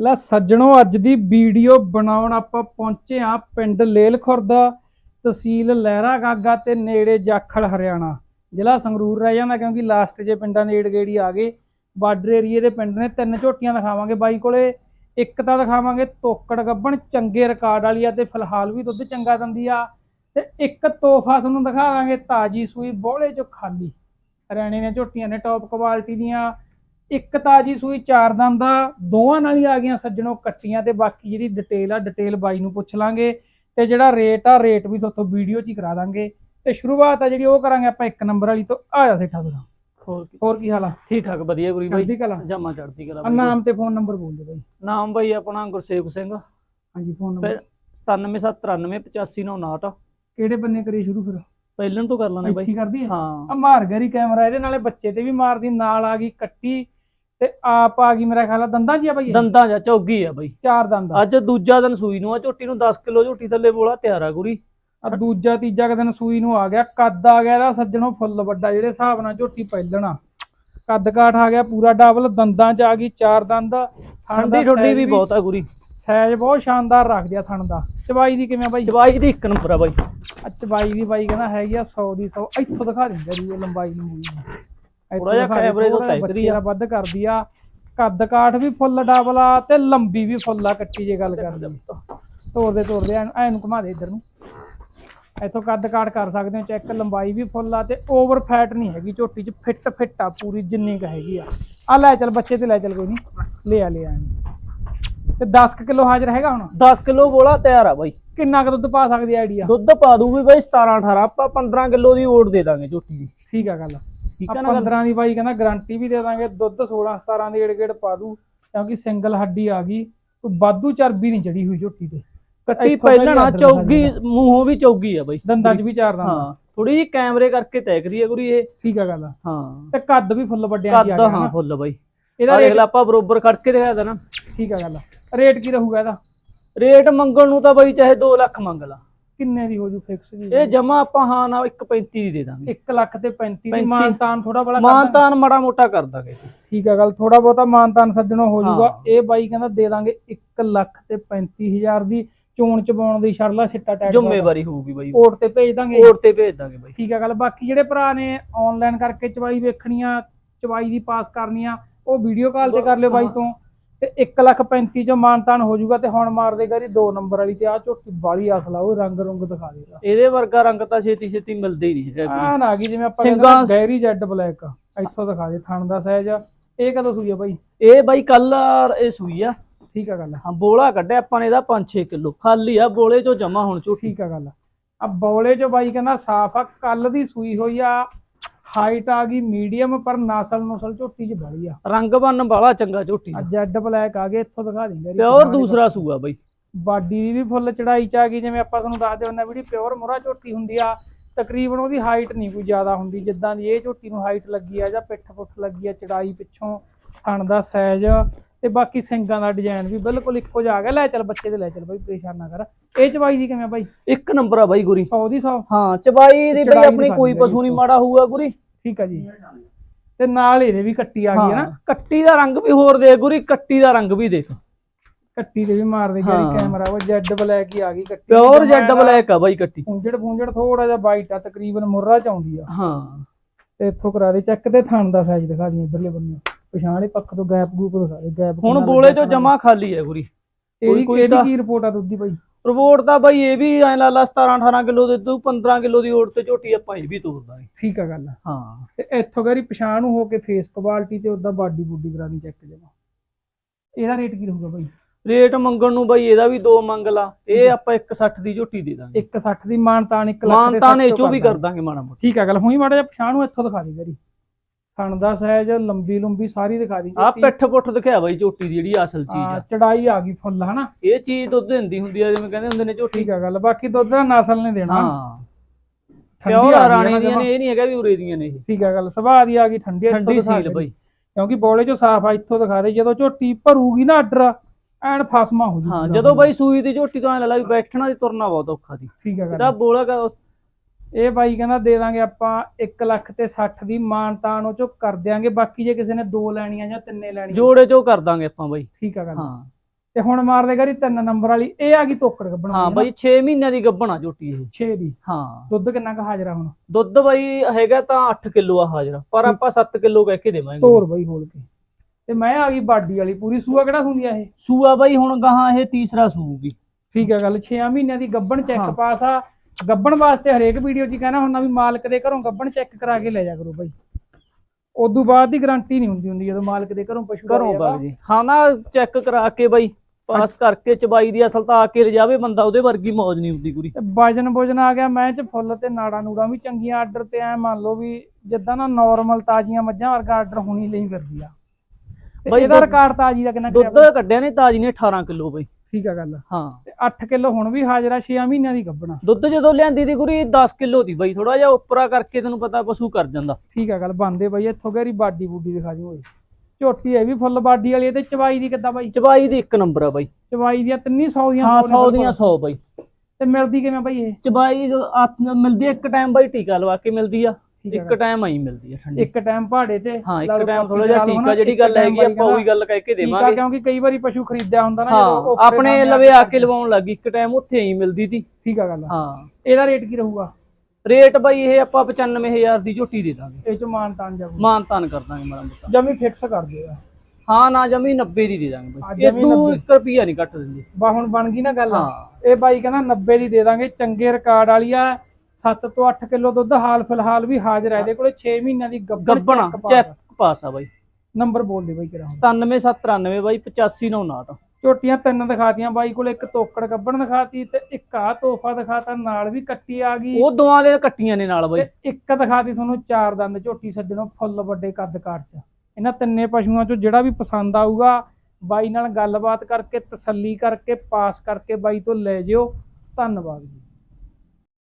ਲੈ ਸੱਜਣੋ, ਅੱਜ ਦੀ ਵੀਡੀਓ ਬਣਾਉਣ ਆਪਾਂ ਪਹੁੰਚੇ ਆ ਪਿੰਡ ਲੇਲ ਖੁਰਦ ਤਹਿਸੀਲ ਲਹਿਰਾ ਗਾਗਾ ਤੇ ਨੇੜੇ ਜਾਖਲ, ਹਰਿਆਣਾ। ਜ਼ਿਲ੍ਹਾ ਸੰਗਰੂਰ ਰਹਿ ਜਾਂਦਾ ਕਿਉਂਕਿ ਲਾਸਟ ਜੇ ਪਿੰਡਾਂ ਨੇੜ ਗੇੜੀ ਆ ਗਏ ਬਾਰਡਰ ਏਰੀਏ ਦੇ ਪਿੰਡ ਨੇ ਤਿੰਨ ਝੋਟੀਆਂ ਦਿਖਾਵਾਂਗੇ ਬਾਈ ਕੋਲੇ। ਇੱਕ ਤਾਂ ਦਿਖਾਵਾਂਗੇ ਤੋਕੜ ਗੱਬਣ, ਚੰਗੇ ਰਿਕਾਰਡ ਵਾਲੀ ਆ ਤੇ ਫਿਲਹਾਲ ਵੀ ਦੁੱਧ ਚੰਗਾ ਦਿੰਦੀ ਆ। ਤੇ ਇੱਕ ਤੋਹਫਾ ਤੁਹਾਨੂੰ ਦਿਖਾਵਾਂਗੇ ਤਾਜੀ ਸੂਈ ਬੋਲੇ ਚੋਂ ਖਾਲੀ। ਹਰਿਆਣੇ ਦੀਆਂ ਝੋਟੀਆਂ ਨੇ ਟੌਪ ਕੁਆਲਿਟੀ ਦੀਆਂ। ਇੱਕ ਤਾਜੀ ਸੂਈ ਚਾਰ ਦੰਦ ਦਾ ਦੋਵਾਂ ਨਾਲ ਹੀ ਆ ਗਈਆਂ ਸੱਜਣੋ ਕੱਟੀਆਂ ਤੇ ਬਾਕੀ ਜਿਹੜੀ ਡਿਟੇਲ ਆ ਡਿਟੇਲ ਬਾਈ ਨੂੰ ਪੁੱਛ ਲਾਂਗੇ ਤੇ ਜਿਹੜਾ ਰੇਟ ਆ ਰੇਟ ਵੀ ਤੁਹਾਥੋਂ ਵੀਡੀਓ 'ਚ ਹੀ ਕਰਾ ਦਾਂਗੇ ਤੇ ਸ਼ੁਰੂਆਤ ਆ ਜਿਹੜੀ ਉਹ ਕਰਾਂਗੇ ਆਪਾਂ ਇੱਕ ਨੰਬਰ ਵਾਲੀ ਤੋਂ ਆਇਆ ਸੇਠਾ ਦਾ ਹੋਰ ਕੀ? ਹੋਰ ਕੀ ਹਾਲ ਆ? ਠੀਕ ਠਾਕ ਵਧੀਆ ਗੁਰੀ ਬਾਈ। ਚੜ੍ਹਦੀ ਕਲਾ? ਜਮਾ ਚੜਦੀ ਕਲਾ ਬਾਈ। ਨਾਮ ਤੇ ਫੋਨ ਨੰਬਰ ਬੋਲ ਦੇ ਬਾਈ। ਨਾਮ ਬਾਈ ਆਪਣਾ ਗੁਰਸੇਵ ਸਿੰਘ। ਹਾਂਜੀ ਫੋਨ ਨੰਬਰ ਫਿਰ 97798559 ਕਿਹੜੇ ਬੰਨੇ ਕਰੀ ਸ਼ੁਰੂ ਫਿਰ? ਪਹਿਲਾਂ ਤੋਂ ਕਰ ਲੈਣੇ ਇੱਥੇ ਬਾਈ ਕਰਦੀ ਆ? ਹਾਂ। ਆ ਮਾਰ ਗਰੀ ਕੈਮਰਾ ਇਹਦੇ ਨਾਲੇ ਬੱਚੇ ਤੇ ਵੀ ਮਾਰਦੀ ਨਾਲ ਆ ਗਈ ਕੱਟੀ। ਤੇ ਆਪ ਆ ਗਈ ਮੇਰਾ ਖਿਆਲ ਆ ਦੰਦਾਂ ਹੀ ਆ ਬਾਈ ਇਹ? ਦੰਦਾਂ ਜਾਂ ਚੌਗੀ ਆ ਬਾਈ। ਚਾਰ ਦੰਦ ਆ। ਅੱਜ ਦੂਜਾ ਦਿਨ ਸੂਈ ਨੂੰ ਆ ਝੋਟੀ ਨੂੰ 10 ਕਿਲੋ ਝੋਟੀ ਥੱਲੇ ਬੋਲਾ ਤਿਆਰ ਆ ਗੁਰੀ ਦੂਜਾ ਤੀਜਾ ਕੁ ਦਿਨ ਸੂਈ ਨੂੰ ਆ ਗਿਆ ਕੱਦ ਆ ਗਿਆ ਇਹਦਾ ਸੱਜਣੋਂ ਫੁੱਲ ਵੱਡਾ ਜਿਹੜੇ ਹਿਸਾਬ ਨਾਲ ਝੋਟੀ ਪੈਲਣਾ ਕੱਦ ਕਾਠ ਆ ਗਿਆ ਪੂਰਾ ਡਬਲ ਦੰਦਾਂ ਚ ਆ ਗਈ ਚਾਰ ਦੰਦ। ਥਣ ਦਾ ਠੰਡੀ ਠੋਡੀ size ਵੀ ਬਹੁਤ ਆ ਗੁਰੀ ਸਾਈਜ਼ ਬਹੁਤ ਸ਼ਾਨਦਾਰ ਰੱਖਦੀ ਆ ਥਣ ਦਾ। ਚਬਾਈ ਦੀ ਕਿਵੇਂ ਆ ਬਾਈ? ਜਵਾਈ ਦੀ ਇੱਕ ਨੰਬਰ ਆ ਬਾਈ। ਆ ਚਬਾਈ ਦੀ ਬਾਈ ਕਹਿੰਦਾ ਹੈਗੀ ਆ 100 ਦੀ 100 ਇੱਥੋਂ ਦਿਖਾ ਦਿੰਦਾ ਜੀ ਲੰਬਾਈ ਲੰਬੂਈ ਥੋੜ੍ਹਾ ਜਿਹਾ ਕੈਮਰੇ ਤੋਂ ਟੈਕ ਰਹੀ ਆ। ਵੱਧ ਕਰਦੀ ਆ। ਕੱਦ ਕਾਠ ਵੀ ਫੁੱਲ ਡਬਲ ਆ ਤੇ ਲੰਬੀ ਵੀ ਫੁੱਲ ਆ ਕੱਟੀ ਜੇ ਗੱਲ ਕਰਦੀ ਤੋੜਦੇ ਤੋੜਦੇ ਐਨ ਐਨ ਨੂੰ ਘੁਮਾ ਦੇ ਇੱਧਰ ਨੂੰ। ਇੱਥੋਂ ਕੱਦ ਕਾਠ ਕਰ ਸਕਦੇ ਹੋ ਚੈੱਕ ਲੰਬਾਈ ਵੀ ਫੁੱਲ ਆ ਤੇ ਓਵਰ ਫੈਟ ਨਹੀਂ ਹੈਗੀ ਝੋਟੀ 'ਚ ਫਿੱਟ ਫਿੱਟ ਆ ਪੂਰੀ ਜਿੰਨੀ ਕ ਹੈਗੀ ਆ। ਆ ਲੈ ਚੱਲ ਬੱਚੇ ਤੇ ਲੈ ਚੱਲ ਕੋਈ ਨਹੀਂ। ਲੈ ਆ ਲੈ ਆ। ਤੇ 10 ਕਿਲੋ ਹਾਜ਼ਰ ਹੈਗਾ ਹੁਣ? 10 ਕਿਲੋ ਬੋਲਾ ਤਿਆਰ ਆ ਬਾਈ। ਕਿੰਨਾ ਕੁ ਦੁੱਧ ਪਾ ਸਕਦੀ ਆਈਡੀਆ ਦੁੱਧ ਪਾ ਦੂਗੀ ਬਾਈ 17 18 ਆਪਾਂ 15 ਕਿਲੋ ਦੀ ਓਟ ਦੇ ਦਾਂਗੇ ਝੋਟੀ ਦੀ। ਠੀਕ ਆ ਗੱਲ। ਠੀਕ ਆ ਨਾ ਗੱਲ? 15 ਦੀ ਬਾਈ ਕਹਿੰਦਾ ਗਾਰੰਟੀ ਵੀ ਦੇ ਦਾਂਗੇ ਦੁੱਧ 16 17 ਦੀ ਏੜ ਗੇੜ ਪਾ ਦੂ ਕਿਉਂਕਿ ਸਿੰਗਲ ਹੱਡੀ ਆ ਗਈ ਕੋਈ ਵਾਧੂ ਚਰਬੀ ਨਹੀਂ ਚੜੀ ਹੋਈ ਝੋਟੀ ਤੇ। ਕੱਟੀ ਪਹਿਲਾਂ ਪਹਿਲਣਾ ਆਰਡਰ ਚੌਗੀ ਮੂੰਹੋਂ ਵੀ ਚੌਗੀ ਆ ਬਾਈ। ਦੰਦਾਂ 'ਚ ਵੀ ਚਾਰ ਦੰਦ। ਹਾਂ ਥੋੜੀ ਜਿਹੀ ਕੈਮਰੇ ਕਰਕੇ ਤੈਕਦੀ ਆ ਗੁਰੀ ਇਹ। ਠੀਕ ਆ ਗੱਲ ਹਾਂ। ਤੇ ਕੱਦ ਵੀ ਫੁੱਲ ਵੱਡਿਆਂ ਦੀ ਆ ਗਿਆ ਹਾਂ ਨਾ ਫੁੱਲ ਬਾਈ। ਇਹਦਾ ਰੇਟ ਆਪਾਂ ਬਰੋਬਰ ਖੜ ਕੇ ਦਿਖਾ ਦੇਣਾ। ਠੀਕ ਆ ਗੱਲ ਰੇਟ ਕੀ ਰਹੂਗਾ ਇਹਦਾ? ਰੇਟ ਮੰਗਣ ਨੂੰ ਤਾਂ ਬਾਈ ਚਾਹੇ 2 ਲੱਖ ਮੰਗ ਲਾ। ਕਿੰਨੇ ਦੀ ਹੋ ਜੂ ਫਿਕਸ ਜੀ? ਇਹ ਜਮਾ ਆਪਾਂ ਹਾਂ ਨਾ 1.35 ਦੀ ਦੇ ਦਾਂਗੇ। 1 ਲੱਖ ਤੇ 35 ਦੀ। ਮਾਨਤਾਨ ਥੋੜਾ ਬੜਾ। ਮਾਨਤਾਨ ਮਾੜਾ ਮੋਟਾ ਕਰ ਦਾਂਗੇ ਠੀਕ ਆ ਗੱਲ ਥੋੜਾ ਬਹੁਤਾ ਮਾਨਤਾਨ ਸੱਜਣੋਂ ਹੋ ਜਾਊਗਾ ਹਾਂ। ਇਹ ਬਾਈ ਕਹਿੰਦਾ ਦੇ ਦਾਂਗੇ 1 ਲੱਖ ਤੇ 35000 ਦੀ ਚੋਣ ਚਬਾਉਣ ਦੀ ਸ਼ਰਲਾ ਛਿੱਟਾ ਟੈਗ ਜ਼ਿੰਮੇਵਾਰੀ ਹੋਊਗੀ ਬਾਈ। ਕੋਰਟ ਤੇ ਭੇਜ ਦਾਂਗੇ। ਕੋਡ ਤੇ ਭੇਜ ਦਾਂਗੇ ਬਾਈ। ਠੀਕ ਆ ਗੱਲ ਬਾਕੀ ਜਿਹੜੇ ਭਰਾ ਨੇ ਆਨਲਾਈਨ ਕਰਕੇ ਚਵਾਈ ਵੇਖਣੀ ਆ ਚਵਾਈ ਦੀ ਪਾਸ ਕਰਨੀ ਆ ਉਹ ਵੀਡੀਓ ਕਾਲ ਤੇ ਕਰ ਲਿਓ ਬਾਈ ਤੋਂ। ਤੇ 1 ਲੱਖ 35 ਚ ਮਾਨਤਾਨ ਹੋ ਜਾਊਗਾ ਤੇ ਹੁਣ ਮਾਰ ਦੇਗਾ ਜੀ 2 ਨੰਬਰ ਵਾਲੀ ਤੇ ਆ ਝੋਟੀ ਬਾਲੀ ਅਸਲਾ ਉਹ ਰੰਗ ਰੁੰਗ ਦਿਖਾ ਦੇਗਾ। ਇਹਦੇ ਵਰਗਾ ਰੰਗ ਤਾਂ ਛੇਤੀ ਛੇਤੀ ਮਿਲਦਾ ਹੀ ਨਹੀਂ ਹੈਗਾ ਆ ਨਾ ਗਈ ਜਿਵੇਂ ਆਪਾਂ ਕਹਿੰਦੇ ਗੈਰੀ ਜੈਡ ਬਲੈਕ ਇੱਥੋਂ ਦਿਖਾ ਦੇ ਥਣ ਦਾ ਸਾਈਜ਼ ਇਹ ਕਦੋਂ ਸੂਈ ਆ ਬਾਈ। ਇਹ ਬਾਈ ਕੱਲ ਇਹ ਸੂਈ ਆ। ਠੀਕ ਆ ਗੱਲ ਹਾਂ ਬੋਲਾ ਕੱਢਿਆ ਆਪਾਂ ਨੇ ਇਹਦਾ 5-6 ਕਿਲੋ। ਖਾਲੀ ਆ ਬੋਲੇ ਚੋਂ ਜਮਾ ਹੁਣ ਝੋਟੀ। ਠੀਕ ਆ ਗੱਲ ਆ। ਬੌਲੇ ਚ ਬਾਈ ਕਹਿੰਦਾ ਸਾਫ਼ ਆ ਕੱਲ ਦੀ ਸੂਈ ਹੋਈ ਆ ਹਾਈਟ ਆ ਗਈ ਮੀਡੀਅਮ ਪਰ ਨਸਲ ਨਸਲ ਝੋਟੀ ਚ ਬੜੀ ਆ। ਰੰਗ ਬੰਨ ਵਾਲਾ ਚੰਗਾ ਝੋਟੀ ਆ। ਜੈਡ ਬਲੈਕ ਆ ਗਏ ਇੱਥੋਂ ਦਿਖਾ ਦਿੰਦੇ ਪਿਓਰ ਦੂਸਰਾ ਸੂਆ ਬਾਈ। ਬਾਡੀ ਦੀ ਵੀ ਫੁੱਲ ਚੜਾਈ ਚ ਆ ਗਈ ਜਿਵੇਂ ਆਪਾਂ ਤੁਹਾਨੂੰ ਦੱਸਦੇ ਹੁੰਦੇ ਵੀ ਪਿਓਰ ਮੁਰਾ ਝੋਟੀ ਹੁੰਦੀ ਆ। ਤਕਰੀਬਨ ਉਹਦੀ ਹਾਈਟ ਨਹੀਂ ਕੋਈ ਜ਼ਿਆਦਾ ਹੁੰਦੀ ਜਿੱਦਾਂ ਦੀ ਇਹ ਝੋਟੀ ਨੂੰ ਹਾਈਟ ਲੱਗੀ ਆ ਜਾਂ ਪਿੱਠ ਪੁੱਠ ਲੱਗੀ ਆ ਚੜਾਈ ਪਿੱਛੋਂ। ਥਣ ਦਾ ਸਾਈਜ਼ ਤੇ ਬਾਕੀ ਸਿੰਗਾਂ ਦਾ ਡਿਜ਼ਾਈਨ ਵੀ ਬਿਲਕੁਲ ਇੱਕੋ ਜਿਹਾ ਆ ਗਿਆ। ਲੈ ਚੱਲ ਬੱਚੇ ਤੇ ਲੈ ਚੱਲ ਬਾਈ ਪਰੇਸ਼ਾਨ ਨਾ ਕਰ। ਇਹ ਚਵਾਈ ਦੀ ਕਿਵੇਂ ਆ ਬਾਈ? ਇੱਕ ਨੰਬਰ ਆ ਬਾਈ ਗੁਰੀ। 100 ਦੀ 100 ਹਾਂ ਚਬਾਈ ਦੀ ਚਬਾਈ ਬਾਈ ਆਪਣੀ ਕੋਈ ਪਸ਼ੂ ਨਹੀਂ। ਮਾੜਾ ਹੋਊਗਾ ਗੁਰੀ। ਠੀਕ ਆ ਜੀ। ਤੇ ਨਾਲ ਇਹਦੇ ਵੀ ਕੱਟੀ ਆ ਗਈ ਹੈ ਨਾ। ਕੱਟੀ ਦਾ ਰੰਗ ਵੀ ਹੋਰ ਦੇਖ ਗੁਰੀ ਕੱਟੀ ਦਾ ਰੰਗ ਵੀ ਦੇਖ। ਕੱਟੀ ਤੇ ਵੀ ਮਾਰ ਦੇ ਹਾਂ। ਜਿਹੜੀ ਕੈਮਰਾ ਉਹ ਜੈਡ ਬਲੈਕ ਹੀ ਆ ਗਈ ਕੱਟੀ। ਪਿਓਰ ਜੈਡ ਬਲੈਕ ਆ ਬਾਈ ਕੱਟੀ। ਪੁੰਜੜ ਪੁੰਜੜ ਥੋੜਾ ਜਿਹਾ ਵਾਈਟ ਆ ਤਕਰੀਬਨ ਮੁਰਰਾ ਚ ਆਉਂਦੀ ਆ। ਹਾਂ। ਤੇ ਇੱਥੋਂ ਕਰਾ ਦੇ ਚੈੱਕ ਤੇ ਥਣ ਦਾ ਸਾਈਜ਼ ਦਿਖਾ ਦੀ ਇਧਰਲੇ ਬੰਨੇ ਪਛਾਣ ਪੱਖ ਤੋਂ ਗੈਪ ਗੂਪ ਦਿਖਾ ਦੇ ਗੈਪ ਹੁਣ ਬੋਲੇ ਚੋਂ ਜਮਾ ਖਾਲੀ ਹੈ ਗੁਰੀ ਕੋਈ ਕੋਈ ਇਹਦੀ ਤਾਂ- ਕੀ ਰਿਪੋਰਟ ਆ ਦੁੱਧ ਦੀ ਬਾਈ ਰਿਪੋਰਟ ਤਾਂ ਬਾਈ ਇਹ ਵੀ ਐ ਲਾ ਲਾ 17 18 ਕਿਲੋ ਦੇ ਦੂ 15 ਕਿਲੋ ਦੀ ਓਟ ਤੇ ਝੋਟੀ ਆਪਾਂ ਇਹ ਵੀ ਤੋੜ ਦਾਂਗੇ ਠੀਕ ਆ ਗੱਲ ਹਾਂ। ਤੇ ਇੱਥੋਂ ਗਰੀ ਪਛਾਣ ਨੂੰ ਹੋ ਕੇ ਫੇਸ ਕੁਆਲਿਟੀ ਤੇ ਉਹਦਾ ਬਾਡੀ ਬੂਡੀ ਕਰਾ ਦੀ ਚੈੱਕ ਜਮਾ। ਇਹਦਾ ਰੇਟ ਕੀ ਰਹੂਗਾ ਬਾਈ ਰੇਟ ਮੰਗਣ ਨੂੰ ਬਾਈ ਇਹਦਾ ਵੀ ਦੋ ਮੰਗ ਲਾ। ਇਹ ਆਪਾਂ 160 ਦੀ ਝੋਟੀ ਦੇ ਦਾਂਗੇ। 160 ਦੀ ਮਾਨਤਾਨ 1 ਲੱਖ ਦੇ ਮਾਨਤਾਨ ਇਹ ਚੋਂ ਵੀ ਕਰ ਕਰ ਦਾਂਗੇ ਮਾੜਾ ਮੋਟਾ। ਠੀਕ ਆ ਗੱਲ ਹੋਈ ਮਾੜਾ ਜਿਹਾ ਪਛਾਣ ਨੂੰ ਇੱਥੋਂ ਦਿਖਾ ਦੀ ਗਰੀ ਥਣ ਦਾ ਸਾਈਜ਼ ਲੰਬੀ ਲੰਬੀ ਸਾਰੀ ਦਿਖਾ ਦੀ। ਆ ਪਿੱਠ ਪੁੱਠ ਦਿਖਿਆ ਬਾਈ ਝੋਟੀ ਦੀ ਜਿਹੜੀ ਅਸਲ ਚੀਜ਼ ਆ। ਚੜਾਈ ਆ ਗਈ ਫੁੱਲ ਹਨਾ? ਇਹ ਚੀਜ਼ ਦੁੱਧ ਦਿੰਦੀ ਹੁੰਦੀ ਆ ਜਿਵੇਂ ਕਹਿੰਦੇ ਹੁੰਦੇ ਨੇ ਝੋਟੀ। ਠੀਕ ਆ ਗੱਲ ਬਾਕੀ ਦੁੱਧ ਦਾ ਨਸਲ ਨੇ ਦੇਣਾ। ਹਾਂ। ਪਿਓਰ ਰਾਣੀ ਦੀਆਂ ਜਮਾਂ। ਨੇ ਇਹ ਨਹੀਂ ਹੈਗਾ ਵੀ ਉਰੇ ਦੀਆਂ ਨੇ ਇਹ। ਠੀਕ ਆ ਗੱਲ ਸੁਭਾਅ ਦੀ ਆ ਗਈ ਠੰਡੀ ਠੰਡੀ ਸੀਲ। ਬਾਈ। ਕਿਉਂਕਿ ਬੋਲੇ ਚੋਂ ਸਾਫ਼ ਆ ਇੱਥੋਂ ਦਿਖਾ ਦੇ ਜਦੋਂ ਝੋਟੀ ਭਰੂਗੀ ਨਾ ਆਰਡਰ ਐਨ ਫਸਮਾ ਹੋ ਜੂਗੀ। ਹਾਂ ਜਦੋਂ ਬਾਈ ਸੂਈ ਦੀ ਝੋਟੀ ਤੋਂ ਐ ਲੱਗਾ ਵੀ ਬੈਠਣਾ ਤੇ ਤੁਰਨਾ ਬਹੁਤ ਔਖਾ ਸੀ। ਠੀਕ ਆ ਇਹਦਾ ਗੱਲ ਬੋਲਾ ਕਾ ਇਹ ਬਾਈ ਕਹਿੰਦਾ ਦੇ ਦਾਂਗੇ ਆਪਾਂ 1 ਲੱਖ ਤੇ 60 ਦੀ ਮਾਨਤਾਨ ਉਹ ਚੋਂ ਕਰ ਦਿਆਂਗੇ ਬਾਕੀ ਜੇ ਕਿਸੇ ਨੇ ਦੋ ਲੈਣੀਆਂ ਜਾਂ ਤਿੰਨੇ ਲੈਣੀਆਂ। ਜੋੜੇ ਚੋ ਕਰ ਦਾਂਗੇ ਆਪਾਂ ਬਾਈ। ਠੀਕ ਆ ਗੱਲ। ਹਾਂ। ਤੇ ਹੁਣ ਮਾਰਦੇ ਗਰੀ ਤਿੰਨ ਨੰਬਰ ਵਾਲੀ ਇਹ ਆ ਗਈ ਤੋਕੜ ਗੱਬਣ ਹਾਂ ਬਾਈ 6 ਮਹੀਨਿਆਂ ਦੀ ਗੱਭਣਾ ਝੋਟੀ ਇਹ। 6 ਦੀ। ਹਾਂ। ਦੁੱਧ ਕਿੰਨਾ ਕੁ ਹਾਜ਼ਰਾ ਹੁਣ? ਦੁੱਧ ਬਾਈ ਹੈਗਾ ਤਾਂ 8 ਕਿਲੋ ਆ ਹਾਜ਼ਰ ਪਰ ਆਪਾਂ 7 ਕਿਲੋ ਕਹਿ ਕੇ ਦੇਵਾਂਗੇ। ਤੋਰ ਬਈ ਹੋਲ ਕੇ। ਤੇ ਮੈਂ ਆ ਗਈ ਬਾਡੀ ਵਾਲੀ ਪੂਰੀ ਸੂਆ ਕਿਹੜਾ ਹੁੰਦੀ ਆ ਇਹ? ਸੂਆ ਬਾਈ ਹੁਣ ਗਾਹਾਂ ਇਹ ਤੀਸਰਾ ਸੂਗੀ ਠੀਕ ਹੈ ਗੱਲ 6 ਮਹੀਨਿਆਂ ਦੀ ਗੱਬਣ ਚੈੱਕ। ਪਾਸ ਆ ਗੱਬਣ ਵਾਸਤੇ ਹਰੇਕ ਵੀਡੀਓ 'ਚ ਕਹਿਣਾ ਹੁੰਦਾ ਵੀ ਮਾਲਕ ਦੇ ਘਰੋਂ ਗੱਬਣ ਚੈੱਕ ਕਰਾ ਕੇ ਲੈ ਜਾ ਕਰੋ ਬਾਈ। ਉਦੋਂ ਬਾਅਦ ਦੀ ਗਾਰੰਟੀ ਨਹੀਂ ਹੁੰਦੀ ਹੁੰਦੀ ਜਦੋਂ ਮਾਲਕ ਦੇ ਘਰੋਂ ਪਸ਼ੂ ਘਰੋਂ ਬਾਗ ਜੀ। ਹਾਂ ਨਾ ਚੈੱਕ ਕਰਾ ਕੇ ਬਾਈ ਪਾਸ ਕਰਕੇ ਚਬਾਈ ਦੀ ਅਸਲ ਤਾਂ ਆ ਕੇ ਰਜਾਵੇ ਬੰਦਾ ਉਹਦੇ ਵਰਗੀ ਮੌਜ ਨਹੀਂ ਹੁੰਦੀ ਤੇ ਵਜਨ ਵਜਨ ਆ ਗਿਆ ਮੈਂ ਚ ਫੁੱਲ ਤੇ ਨਾੜਾ ਨੂੜਾ ਵੀ ਚੰਗੀਆਂ ਆਰਡਰ ਤੇ ਐ ਮੰਨ ਲਓ ਵੀ ਜਿੱਦਾਂ ਨਾ ਨਾਰਮਲ ਤਾਜ਼ੀਆਂ ਮੱਝਾਂ ਵਰਗਾ ਆਰਡਰ ਹੋਣੀ ਲਈ ਫਿਰਦੀ ਆ। ਬਾਈ ਇਹਦਾ ਰਿਕਾਰਡ ਤਾਜ਼ੀ ਦਾ ਕਿੰਨਾ ਦੁੱਧ ਕੱਢਿਆ ਨੇ ਤਾਜੀ ਨੇ 18 ਕਿਲੋ ਬਾਈ। ਠੀਕ ਆ ਗੱਲ। ਹਾਂ। ਤੇ 8 ਕਿਲੋ ਹੁਣ ਵੀ ਹਾਜ਼ਰ ਆ 6 ਮਹੀਨਿਆਂ ਦੀ ਗੱਬਣਾ ਦੁੱਧ ਜਦੋਂ ਲਿਆਂਦੀ ਦੀ ਗੁਰੀ 10 ਕਿਲੋ ਦੀ ਬਾਈ ਥੋੜਾ ਜਿਹਾ ਉੱਪਰਾ ਕਰਕੇ ਤੈਨੂੰ ਪਤਾ ਪਸ਼ੂ ਕਰ ਜਾਂਦਾ। ਠੀਕ ਆ ਗੱਲ ਬੰਦੇ ਬਾਈ ਇੱਥੋਂ ਗੈਰੀ ਬਾਡੀ ਬੂਡੀ ਦਿਖਾ ਦਿਓ ਓਏ। ਝੋਟੀ ਹੈ ਵੀ ਫੁੱਲ ਬਾਡੀ ਵਾਲੀ ਤੇ ਚਵਾਈ ਦੀ ਕਿੱਦਾਂ ਬਾਈ? ਚਬਾਈ ਦੀ ਇੱਕ ਨੰਬਰ ਆ ਬਾਈ। ਚਵਾਈ ਦੀਆਂ ਤਿੰਨੀ 100 ਦੀਆਂ ਹਾਂ 100 100 ਦੀਆਂ 100 ਬਾਈ। ਤੇ ਮਿਲਦੀ ਕਿਵੇਂ ਬਾਈ ਇਹ? ਆਥ- ਮਿਲਦੀ ਇੱਕ ਟਾਈਮ ਬਾਈ ਟੀਕਾ ਲਵਾ ਕੇ ਮਿਲਦੀ ਆ। ਇੱਕ ਟਾਈਮ ਆਈ ਮਿਲਦੀ ਆ ਠੰਡੀ। ਇੱਕ ਟਾਈਮ ਪਹਾੜੇ ਤੇ ਹਾਂ ਇੱਕ ਟਾਈਮ ਥੋੜਾ ਜਿਹਾ ਨਾ, ਜਿਹੜੀ ਗੱਲ ਹੈਗੀ ਆਪਾਂ ਉਹੀ ਗੱਲ ਕਹਿ ਕੇ ਠੀਕ ਦੇਵਾਂਗੇ। ਕਿਉਂਕਿ ਕਈ ਵਾਰੀ ਪਸ਼ੂ ਖਰੀਦਿਆ ਹੁੰਦਾ ਨਾ ਹਾਂ ਉਹ ਆਪਣੇ ਲਵੇ ਆ ਕੇ ਲਵਾਉਣ ਲੱਗੀ ਇੱਕ ਟਾਈਮ ਉੱਥੇ ਹੀ ਮਿਲਦੀ ਤੀ ਠੀਕ ਆ ਗੱਲ ਹਾਂ। ਇਹਦਾ ਰੇਟ ਕੀ ਰਹੂਗਾ? ਰੇਟ ਬਾਈ ਇਹ ਆਪਾਂ 95000 ਦੀ ਝੋਟੀ ਦੇ ਦਾਂਗੇ। ਇਹ ਚ ਮਾਨ ਤਾਨ ਜਾਊਗਾ। ਮਾਨ ਤਾਨ ਕਰ ਦਾਂਗੇ ਮਾੜਾ ਮੋਟਾ। ਜਮੀ ਫਿਕਸ ਕਰ ਦਿਓ ਹਾਂ ਨਾ ਜਮੀ 90 ਦੀ ਦੇ ਦਾਂਗੇ ਹਾਂ, ਬਾਈ। ਇਹ 90 1 ਰੁਪਿਆ ਨਹੀਂ ਕੱਟ ਦਿੰਦੇ। ਬਾ ਹੁਣ ਬਣ ਗਈ ਨਾ ਗੱਲ। ਹਾਂ। ਇਹ ਬਾਈ ਕਹਿੰਦਾ 90 ਦੀ ਦੇ ਦਾਂਗੇ ਚੰਗੇ ਰਿਕਾਰਡ ਵਾਲੀ ਆ 7 ਤੋਂ 8 ਕਿਲੋ ਦੁੱਧ ਹਾਲ ਫਿਲਹਾਲ ਵੀ ਹਾਜ਼ਰ ਹੈ। ਇਹਦੇ ਕੋਲੇ 6 ਮਹੀਨਿਆਂ ਦੀ ਗੱਬਣ। ਚੈੱਕ ਪਾਸ ਆ। ਬਾਈ। ਨੰਬਰ ਬੋਲ ਦੇ ਬਾਈ ਕਿਹੜਾ 97793 ਬਾਈ 85959 ਝੋਟੀਆਂ ਤਿੰਨ ਦਿਖਾਤੀਆਂ ਬਾਈ ਕੋਲੇ ਇੱਕ ਤੋਕੜ ਗੱਬਣ ਦਿਖਾਤੀ ਤੇ ਇੱਕ ਆ ਤੋਹਫਾ ਦਿਖਾਤਾ ਨਾਲ ਵੀ ਕੱਟੀ ਆ ਗਈ। ਉਹ ਦੋਆਂ ਦੇ ਕੱਟੀਆਂ ਨੇ ਨਾਲ ਬਾਈ। ਤੇ ਇੱਕ ਦਿਖਾਤੀ ਤੁਹਾਨੂੰ ਚਾਰ ਦੰਦ ਝੋਟੀ ਸੱਜਣੋ ਫੁੱਲ ਵੱਡੇ ਕੱਦ ਕਾਠ ਚ। ਇਹਨਾਂ ਤਿੰਨੇ ਪਸ਼ੂਆਂ ਚੋਂ ਜਿਹੜਾ ਵੀ ਪਸੰਦ ਆਊਗਾ ਬਾਈ ਨਾਲ ਗੱਲਬਾਤ ਕਰਕੇ ਤਸੱਲੀ ਕਰਕੇ ਪਾਸ ਕਰਕੇ ਬਾਈ ਤੋਂ ਲੈ ਜਿਓ। ਧੰਨਵਾਦ ਜੀ।